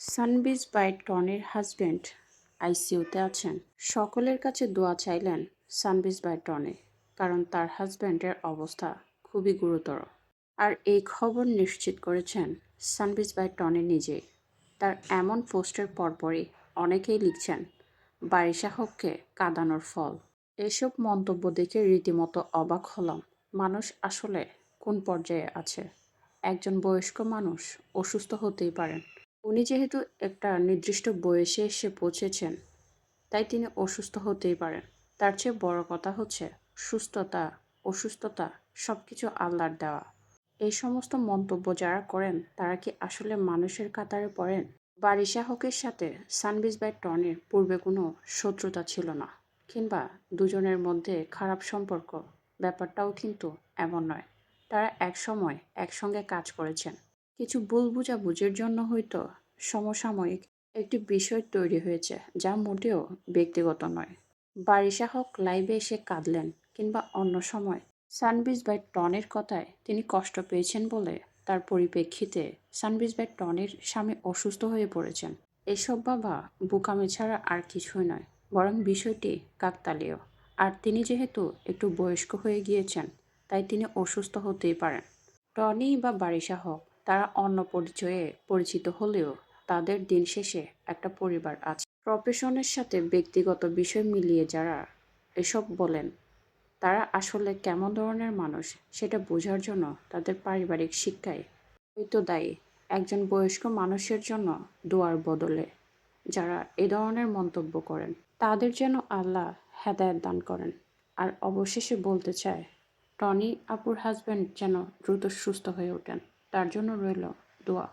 সানবিজ by টনির husband আইসিইউতে আছেন। সকলের কাছে দোয়া চাইলেন সানবিজ বাই টনি কারণ তার হাজব্যান্ডের অবস্থা খুবই গুরুতর। আর এই খবর নিশ্চিত করেছেন সানবিজ বাই টনি নিজেই তার এমন পোস্টের পরপরই অনেকেই লিখছেন, বারিশা হককে কাঁদানোর ফল। এসব মন্তব্য দেখে রীতিমতো অবাক হলাম। মানুষ আসলে কোন পর্যায়ে আছে? একজন বয়স্ক মানুষ অসুস্থ হতেই পারেন। উনি যেহেতু একটা নির্দিষ্ট বয়সে এসে পৌঁছেছেন, তাই তিনি অসুস্থ হতেই পারেন। তার চেয়ে বড় কথা হচ্ছে সুস্থতা, অসুস্থতা সব কিছু আল্লাহর দেওয়া। এই সমস্ত মন্তব্য যারা করেন, তারা কি আসলে মানুষের কাতারে পড়েন? বারিশা হকের সাথে সানবিজ বাই টনের পূর্বে কোনো শত্রুতা ছিল না, কিংবা দুজনের মধ্যে খারাপ সম্পর্ক। ব্যাপারটাও কিন্তু এমন নয়। তারা একসময় একসঙ্গে কাজ করেছেন। কিছু ভুল বুঝাবুঝির জন্য হয়তো সমসাময়িক একটি বিষয় তৈরি হয়েছে যা মোটেও ব্যক্তিগত নয়। বারিশা হক লাইভে এসে কাঁদলেন কিংবা অন্য সময় সানবিজ বাই টনের কথায় তিনি কষ্ট পেয়েছেন বলে তার পরিপ্রেক্ষিতে সানবিজ বাই টনের স্বামী অসুস্থ হয়ে পড়েছেন। এসব বাবা বোকামি ছাড়া আর কিছুই নয়, বরং বিষয়টি কাকতালীয়। আর তিনি যেহেতু একটু বয়স্ক হয়ে গিয়েছেন, তাই তিনি অসুস্থ হতেই পারেন। টনি বা বারিশা হক তারা অন্য পরিচয়ে পরিচিত হলেও তাদের দিন শেষে একটা পরিবার আছে। প্রফেশনের সাথে ব্যক্তিগত বিষয় মিলিয়ে যারা এসব বলেন, তারা আসলে কেমন ধরনের মানুষ সেটা বোঝার জন্য তাদের পারিবারিক শিক্ষায় হয়তো দায়ী একজন বয়স্ক মানুষের জন্য দোয়ার বদলে যারা এ ধরনের মন্তব্য করেন। তাদের যেন আল্লাহ হেদায়ত দান করেন। আর অবশেষে বলতে চায়, টনি আপুর হাজব্যান্ড যেন দ্রুত সুস্থ হয়ে ওঠেন। তার জন্য রইল দোয়া